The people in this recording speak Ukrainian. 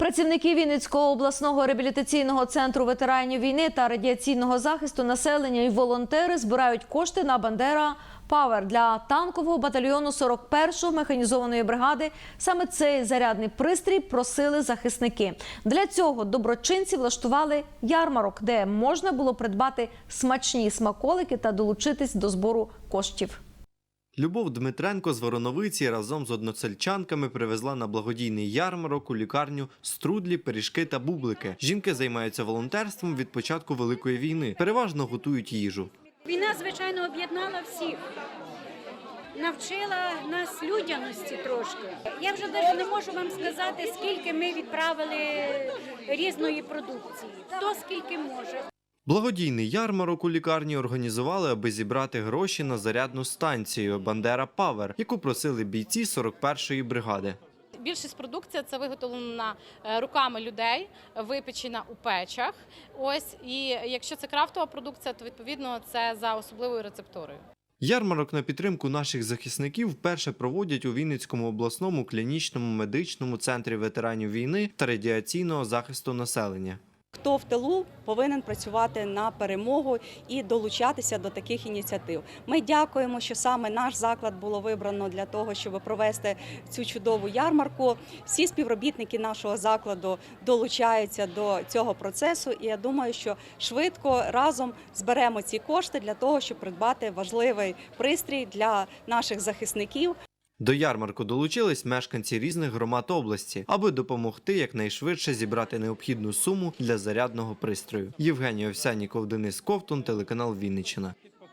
Працівники Вінницького обласного реабілітаційного центру ветеранів війни та радіаційного захисту населення і волонтери збирають кошти на Бандера Павер для танкового батальйону 41-ї механізованої бригади. Саме цей зарядний пристрій просили захисники. Для цього доброчинці влаштували ярмарок, де можна було придбати смачні смаколики та долучитись до збору коштів. Любов Дмитренко з Вороновиці разом з односельчанками привезла на благодійний ярмарок у лікарню струдлі, пиріжки та бублики. Жінки займаються волонтерством від початку великої війни. Переважно готують їжу. Війна, звичайно, об'єднала всіх. Навчила нас людяності трошки. Я вже навіть не можу вам сказати, скільки ми відправили різної продукції. Хто скільки може. Благодійний ярмарок у лікарні організували, аби зібрати гроші на зарядну станцію Бандера Павер, яку просили бійці 41-ї бригади. Більшість продукція це виготовлена е, руками людей, випечена у печах. Ось і якщо це крафтова продукція, то відповідно це за особливою рецептурою. Ярмарок на підтримку наших захисників вперше проводять у Вінницькому обласному клінічному медичному центрі ветеранів війни та радіаційного захисту населення. Хто в тилу повинен працювати на перемогу і долучатися до таких ініціатив. Ми дякуємо, що саме наш заклад було вибрано для того, щоб провести цю чудову ярмарку. Всі співробітники нашого закладу долучаються до цього процесу, і я думаю, що швидко разом зберемо ці кошти для того, щоб придбати важливий пристрій для наших захисників. До ярмарку долучились мешканці різних громад області, аби допомогти якнайшвидше зібрати необхідну суму для зарядного пристрою. Євгеній Овсяніков, Денис Ковтун, телеканал Вінниччина.